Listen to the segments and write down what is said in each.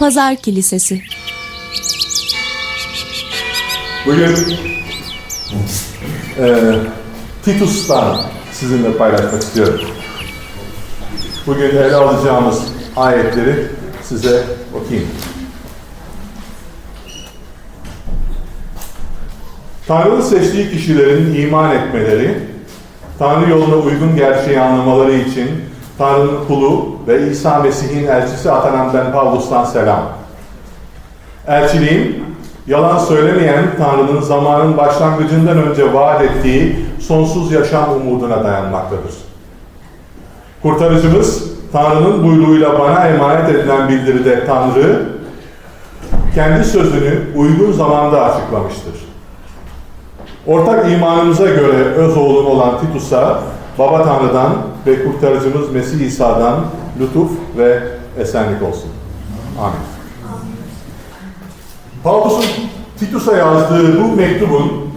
Pazar Kilisesi Bugün e, Titus'tan sizinle paylaşmak istiyorum. Bugün ele alacağımız ayetleri size okuyayım. Tanrı'nın seçtiği kişilerin iman etmeleri, Tanrı yoluna uygun gerçeği anlamaları için Tanrı'nın kulu ve İsa Mesih'in elçisi atanan ben Pavlus'tan selam. Elçiliğim, yalan söylemeyen Tanrı'nın zamanın başlangıcından önce vaat ettiği sonsuz yaşam umuduna dayanmaktadır. Kurtarıcımız, Tanrı'nın buyruğuyla bana emanet edilen bildiride Tanrı, kendi sözünü uygun zamanda açıklamıştır. Ortak imanımıza göre öz oğlum olan Titus'a, Baba Tanrı'dan ve kurtarıcımız Mesih İsa'dan lütuf ve esenlik olsun. Amin. Pavlus'un Titus'a yazdığı bu mektubun,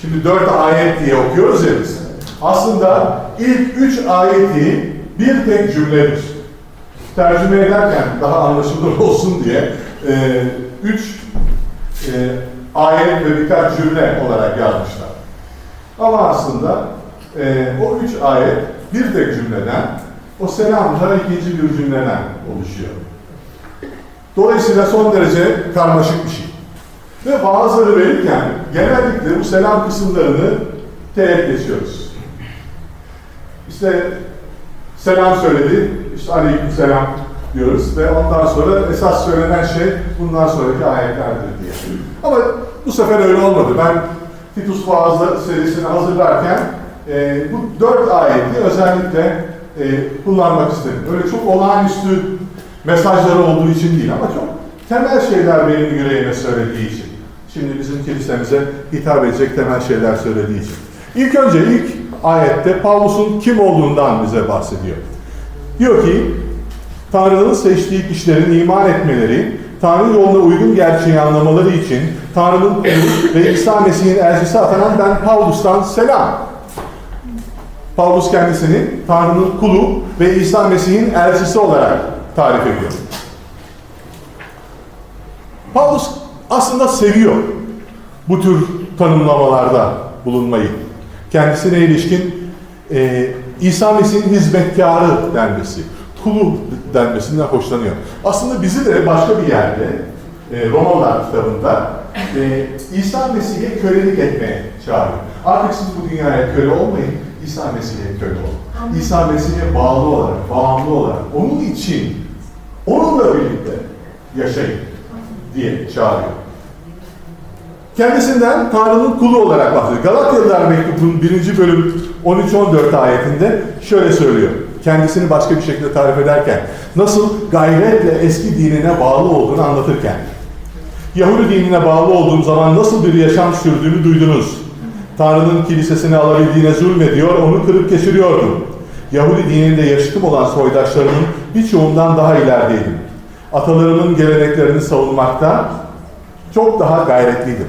şimdi dört ayet diye okuyoruz ya biz. Aslında ilk üç ayeti bir tek cümledir. Tercüme ederken daha anlaşılır olsun diye e, üç e, ayet ve birkaç cümle olarak yazmışlar. Ama aslında e, o üç ayet bir tek cümleden, o selam da ikinci bir cümleden oluşuyor. Dolayısıyla son derece karmaşık bir şey. Ve vaazları verirken genellikle bu selam kısımlarını teğet geçiyoruz. İşte selam söyledi, işte aleyküm selam diyoruz ve ondan sonra esas söylenen şey bundan sonraki ayetlerdir diye. Ama bu sefer öyle olmadı. Ben Titus vaazları serisini hazırlarken e, bu dört ayeti özellikle e, kullanmak istedim. Öyle çok olağanüstü mesajları olduğu için değil ama çok temel şeyler benim yüreğime söylediği için. Şimdi bizim kilisemize hitap edecek temel şeyler söylediği için. İlk önce ilk ayette Pavlus'un kim olduğundan bize bahsediyor. Diyor ki, Tanrı'nın seçtiği kişilerin iman etmeleri, Tanrı yoluna uygun gerçeği anlamaları için Tanrı'nın ve İsa Mesih'in elçisi atanan ben Pavlus'tan selam. Pavlus kendisini Tanrı'nın kulu ve İsa Mesih'in elçisi olarak tarif ediyor. Pavlus aslında seviyor bu tür tanımlamalarda bulunmayı. Kendisine ilişkin e, İsa Mesih'in hizmetkarı denmesi, kulu denmesinden hoşlanıyor. Aslında bizi de başka bir yerde, e, Romalılar kitabında e, İsa Mesih'e kölelik etmeye çağırıyor. Artık siz bu dünyaya köle olmayın, İsa Mesih'e köle olun. İsa Mesih'e bağlı olarak, bağımlı olarak, onun için, onunla birlikte yaşayın diye çağırıyor. Kendisinden Tanrı'nın kulu olarak bahsediyor. Galatyalılar mektubunun birinci bölüm 13-14 ayetinde şöyle söylüyor. Kendisini başka bir şekilde tarif ederken, nasıl gayretle eski dinine bağlı olduğunu anlatırken, Yahudi dinine bağlı olduğum zaman nasıl bir yaşam sürdüğünü duydunuz. Tanrı'nın kilisesini alabildiğine zulmediyor, onu kırıp geçiriyordum. Yahudi dininde yaşıtım olan soydaşlarımın birçoğundan daha ilerideydim. Atalarımın geleneklerini savunmakta çok daha gayretliydim.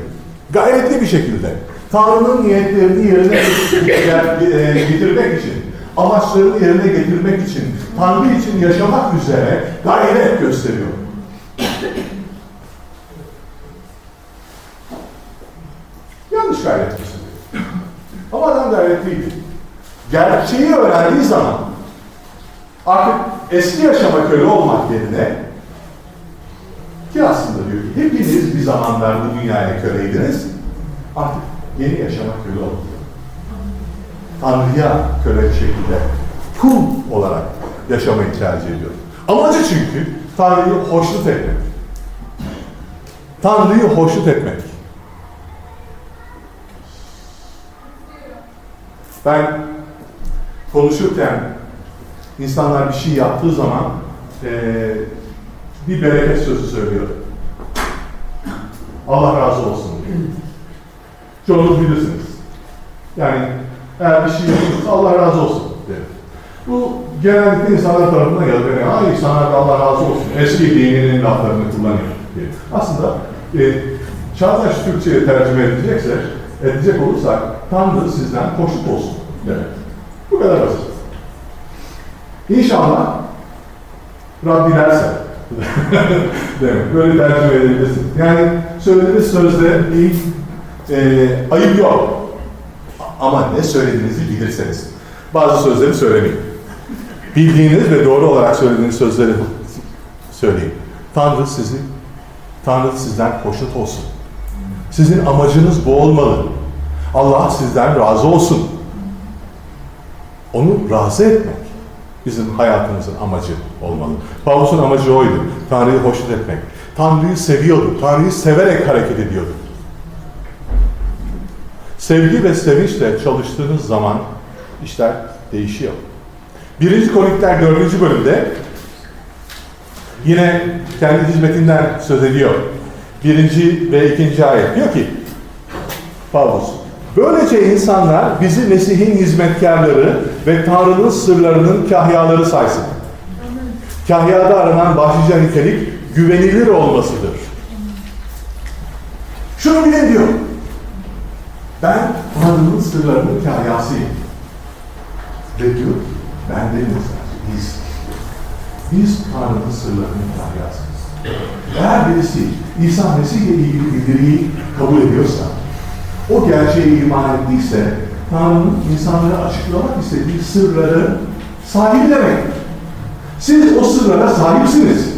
Gayretli bir şekilde. Tanrı'nın niyetlerini yerine getirmek için, amaçlarını yerine getirmek için, Tanrı için yaşamak üzere gayret gösteriyor. Yanlış gayret gösteriyor. Ama adam gayretliydi. Gerçeği öğrendiği zaman artık eski yaşama köle olmak yerine ki aslında diyor ki hepiniz bir zamanlar bu dünyaya köleydiniz. Artık yeni yaşama köle olun. Tanrı'ya köle şekilde kul olarak yaşamayı tercih ediyor. Amacı çünkü Tanrı'yı hoşnut etmek. Tanrı'yı hoşnut etmek. Ben konuşurken insanlar bir şey yaptığı zaman eee bir bereket sözü söylüyor. Allah razı olsun. Çoğunuz bilirsiniz. Yani eğer bir şey yapıyorsanız Allah razı olsun derim. Bu genellikle insanlar tarafından gelir. Yani, Ay sana da Allah razı olsun. Eski dininin laflarını kullanıyor diye. Aslında e, çağdaş Türkçe'ye tercüme edilecekse, edecek olursak Tanrı sizden hoşnut olsun demek. Bu kadar basit. İnşallah Rab dilerse Demek. Böyle tercüme edebilirsin. Yani söylediğiniz sözde bir e, ayıp yok. Ama ne söylediğinizi bilirseniz. Bazı sözleri söylemeyin. Bildiğiniz ve doğru olarak söylediğiniz sözleri söyleyin. Tanrı sizi, Tanrı sizden hoşnut olsun. Sizin amacınız bu olmalı. Allah sizden razı olsun. Onu razı etmek bizim hayatımızın amacı olmalı. Pavlus'un amacı oydu. Tanrı'yı hoşnut etmek. Tanrı'yı seviyordu. Tanrı'yı severek hareket ediyordu. Sevgi ve sevinçle çalıştığınız zaman işler değişiyor. Birinci Korintiler 4. bölümde yine kendi hizmetinden söz ediyor. Birinci ve ikinci ayet diyor ki Pavlus, böylece insanlar bizi Mesih'in hizmetkarları ve Tanrı'nın sırlarının kahyaları saysın. Kahyada aranan başlıca nitelik güvenilir olmasıdır. Şunu bilin diyor. Ben Tanrı'nın sırlarının kahyasıyım. Ve diyor, ben değilim sadece, biz. Biz Tanrı'nın sırlarının kahyasıyız. Eğer birisi İsa Mesih ile ilgili bildiriyi kabul ediyorsa, o gerçeğe iman ettiyse, Tanrı'nın insanlara açıklamak istediği sırları sahibi demek. Siz o sırlara sahipsiniz.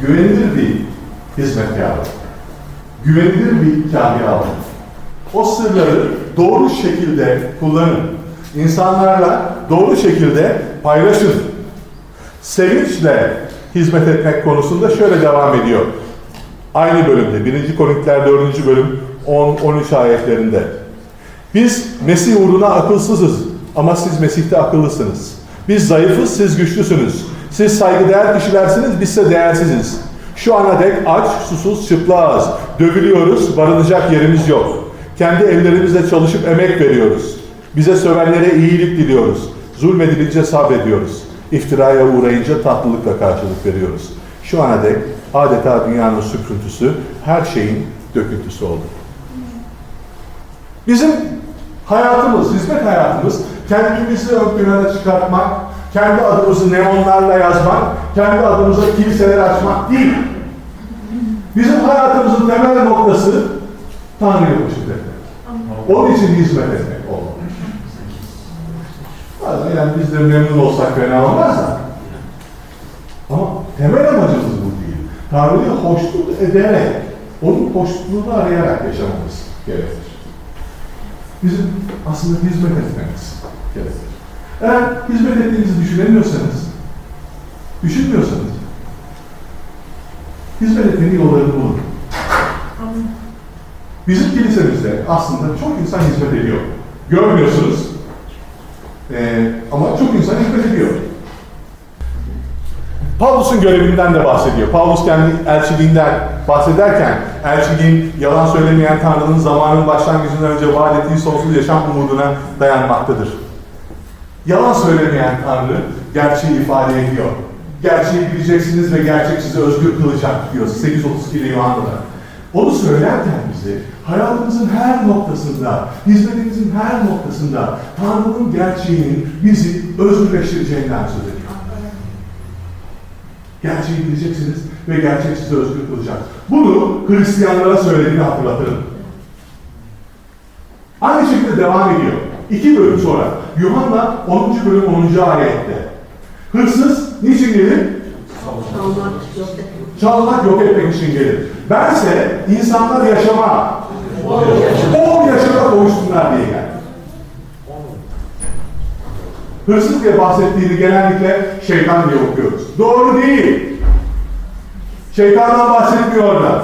Güvenilir bir hizmetkar, güvenilir bir kahya O sırları doğru şekilde kullanın. İnsanlarla doğru şekilde paylaşın. Sevinçle hizmet etmek konusunda şöyle devam ediyor. Aynı bölümde 1. Korintiler 4. bölüm 10-13 ayetlerinde. Biz Mesih uğruna akılsızız ama siz Mesih'te akıllısınız. Biz zayıfız, siz güçlüsünüz. Siz saygıdeğer kişilersiniz, biz ise değersiziz. Şu ana dek aç, susuz, çıplağız. Dövülüyoruz, barınacak yerimiz yok. Kendi ellerimizle çalışıp emek veriyoruz. Bize sövenlere iyilik diliyoruz. Zulmedilince sabrediyoruz. İftiraya uğrayınca tatlılıkla karşılık veriyoruz. Şu ana dek adeta dünyanın süprüntüsü, her şeyin döküntüsü oldu. Bizim hayatımız, hizmet hayatımız kendimizi ön plana çıkartmak, kendi adımızı neonlarla yazmak, kendi adımıza kiliseler açmak değil. Bizim hayatımızın temel noktası Tanrı'ya hoşnut etmek. Onun için hizmet etmek yani biz de memnun olsak fena olmaz da. Ama temel amacımız bu değil. Tanrı'yı hoşnut ederek, onun hoşnutluğunu arayarak yaşamamız gerekir. Bizim aslında hizmet etmemiz gerekir. Eğer hizmet ettiğinizi düşünemiyorsanız, düşünmüyorsanız, hizmet etmenin yollarını bulun. Bizim kilisemizde aslında çok insan hizmet ediyor. Görmüyorsunuz ee, ama çok insan hizmet ediyor. Pavlus'un görevinden de bahsediyor. Pavlus kendi elçiliğinden bahsederken elçiliğin yalan söylemeyen Tanrı'nın zamanın başlangıcından önce vaat ettiği sonsuz yaşam umuduna dayanmaktadır. Yalan söylemeyen Tanrı gerçeği ifade ediyor. Gerçeği bileceksiniz ve gerçek sizi özgür kılacak diyor 8.32'de Yuhanna'da. Onu söylerken bize hayatımızın her noktasında, hizmetimizin her noktasında Tanrı'nın gerçeğinin bizi özgürleştireceğinden söz ediyor. Gerçeği bileceksiniz ve gerçek sizi özgür kılacak. Bunu Hristiyanlara söylediğini hatırlatırım. Aynı şekilde devam ediyor. İki bölüm sonra. Yuhanna 10. bölüm 10. ayette. Hırsız niçin gelir? Çalmak yok etmek. Çalmak yok etmek için gelir. Bense insanlar yaşama, bol yaşama kavuşsunlar diye geldim. Hırsız diye bahsettiğini genellikle şeytan diye okuyoruz. Doğru değil. Şeytandan bahsetmiyor orada.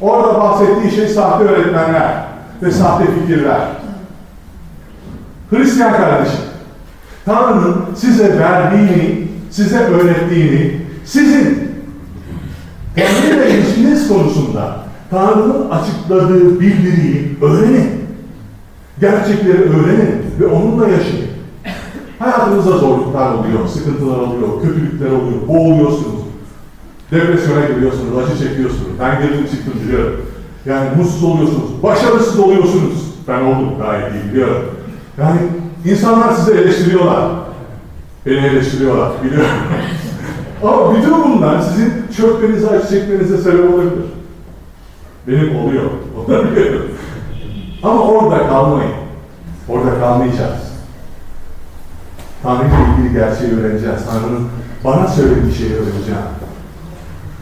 Orada bahsettiği şey sahte öğretmenler ve sahte fikirler. Hristiyan kardeşim, Tanrı'nın size verdiğini, size öğrettiğini, sizin Tanrı ile ilişkiniz konusunda Tanrı'nın açıkladığı bildiriyi öğrenin. Gerçekleri öğrenin ve onunla yaşayın. Hayatınızda zorluklar oluyor, sıkıntılar oluyor, kötülükler oluyor, boğuluyorsunuz. Depresyona giriyorsunuz, acı çekiyorsunuz. Ben girdim çıktım biliyorum. Yani mutsuz oluyorsunuz, başarısız oluyorsunuz. Ben oldum gayet iyi biliyorum. Yani İnsanlar sizi eleştiriyorlar. Beni eleştiriyorlar, biliyorum. Ama bütün bunlar sizin çökmenize, çekmenize sebep olabilir. Benim oluyor, onu biliyorum. Ama orada kalmayın. Orada kalmayacağız. Tanrı ile ilgili gerçeği öğreneceğiz. Tanrı'nın bana söylediği şeyi öğreneceğim.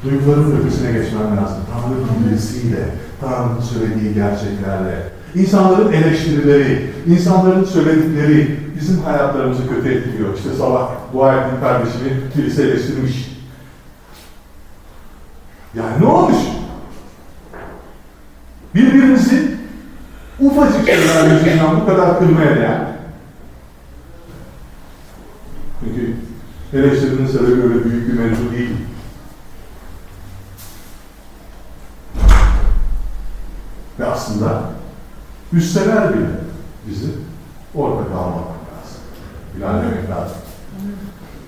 Duyguların ötesine geçmem lazım. Tanrı bilgisiyle, Tanrı'nın söylediği gerçeklerle. İnsanların eleştirileri, insanların söyledikleri bizim hayatlarımızı kötü etkiliyor. İşte sabah dua ettiğim kardeşimi kilise eleştirmiş. Yani ne olmuş? Birbirimizi ufacık şeyler yüzünden bu kadar kırmaya değer. Çünkü eleştirinin sebebi öyle büyük bir mevzu değil. Ve aslında üstseler bile bizi orada kalmamak lazım. İlerlemek lazım.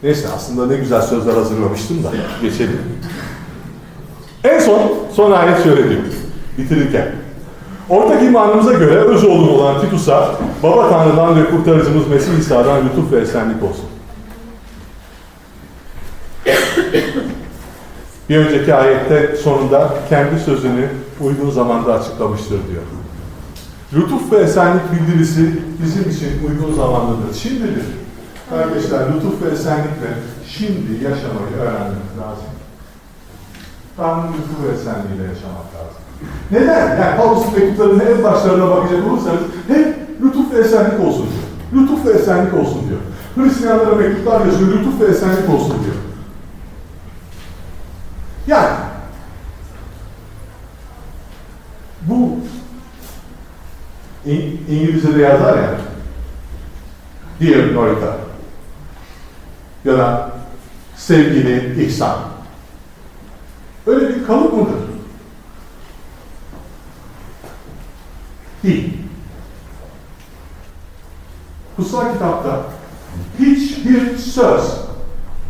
Neyse aslında ne güzel sözler hazırlamıştım da geçelim. En son, son ayet şöyle diyor. Bitirirken. Ortak imanımıza göre öz oğlum olan Titus'a Baba Tanrı'dan ve kurtarıcımız Mesih İsa'dan lütuf ve esenlik olsun. Bir önceki ayette sonunda kendi sözünü uygun zamanda açıklamıştır diyor. Lütuf ve esenlik bildirisi bizim için uygun zamanlıdır. Şimdidir. Kardeşler lütuf ve esenlikle şimdi yaşamayı öğrenmemiz lazım. Tanrı'nın lütfu ve esenliğiyle yaşamak lazım. Neden? Yani Pavlus'un mektuplarının en başlarına bakacak olursanız hep lütuf ve esenlik olsun diyor. Lütuf ve esenlik olsun diyor. Hristiyanlara mektuplar yazıyor, lütuf ve esenlik olsun diyor. Yani bu İng- İngilizce'de yazar ya Dear Norita ya da sevgili İhsan öyle bir kalıp mıdır? Değil. Kutsal kitapta hiçbir söz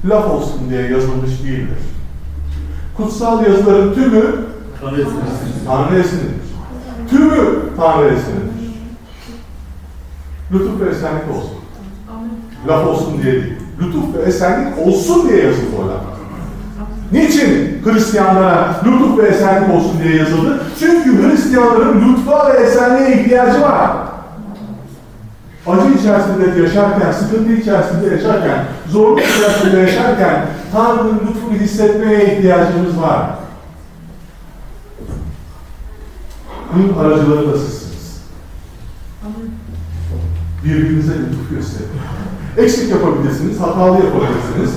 laf olsun diye yazılmış değildir. Kutsal yazıların tümü Tanrı esinidir. Tümü Tanrı esinidir. Lütuf ve esenlik olsun. Laf olsun diye değil. Lütuf ve esenlik olsun diye yazıldı o laf. Niçin Hristiyanlara lütuf ve esenlik olsun diye yazıldı? Çünkü Hristiyanların lütfa ve esenliğe ihtiyacı var. Acı içerisinde yaşarken, sıkıntı içerisinde yaşarken, zorluk içerisinde yaşarken Tanrı'nın lütfunu hissetmeye ihtiyacımız var. Bunun aracıları da sizsiniz. Birbirinize lütuf gösterin. Eksik yapabilirsiniz, hatalı yapabilirsiniz,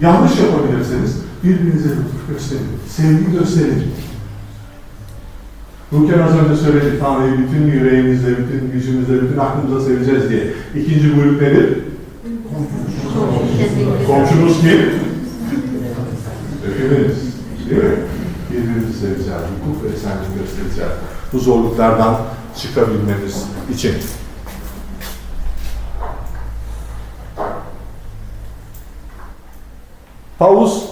yanlış yapabilirsiniz. Birbirinize lütuf gösterin, sevgi gösterin. Ruken az önce söyledi, Tanrı'yı bütün yüreğimizle, bütün gücümüzle, bütün aklımızla seveceğiz diye. İkinci buyruk nedir? Komşumuz kim? Ökümeniz. Değil mi? Birbirimizi seveceğiz, hukuk ve esenlik göstereceğiz. Bu zorluklardan çıkabilmemiz için. Paulus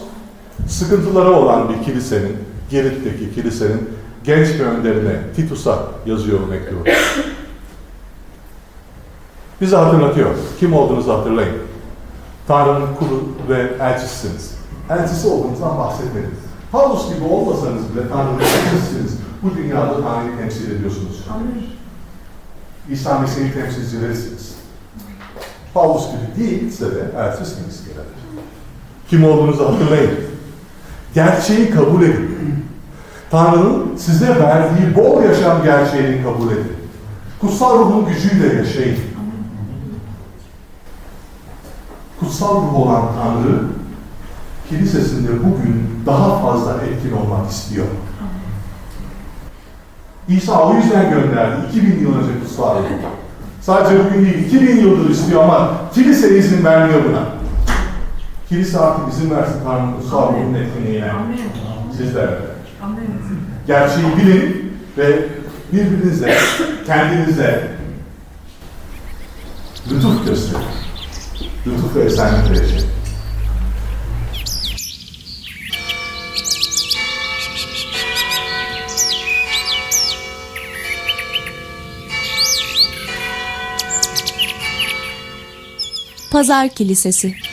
sıkıntıları olan bir kilisenin, Girit'teki kilisenin genç bir önderine, Titus'a yazıyor bu mektubu. Bize hatırlatıyor. Kim olduğunuzu hatırlayın. Tanrı'nın kulu ve elçisiniz. Elçisi olduğunuzdan bahsetmedim. Paulus gibi olmasanız bile Tanrı'nın elçisiniz. Bu dünyada Tanrı'yı temsil ediyorsunuz. İsa Mesih'in temsilcilerisiniz. Paulus gibi değilse de elçisiniz genelde. Kim olduğunuzu hatırlayın. Gerçeği kabul edin. Tanrı'nın size verdiği bol yaşam gerçeğini kabul edin. Kutsal ruhun gücüyle yaşayın. Kutsal ruh olan Tanrı, kilisesinde bugün daha fazla etkin olmak istiyor. İsa o yüzden gönderdi 2000 yıl önce kutsal ruhu. Sadece bugün değil, 2000 yıldır istiyor ama kilise izin vermiyor buna. Kilise artık izin versin Tanrı'nın kutsal ruhunun etkinliğine. Sizler de. Gerçeği bilin ve birbirinize, kendinize lütuf gösterin. Lütuf ve esenlikle yaşayın. Pazar Kilisesi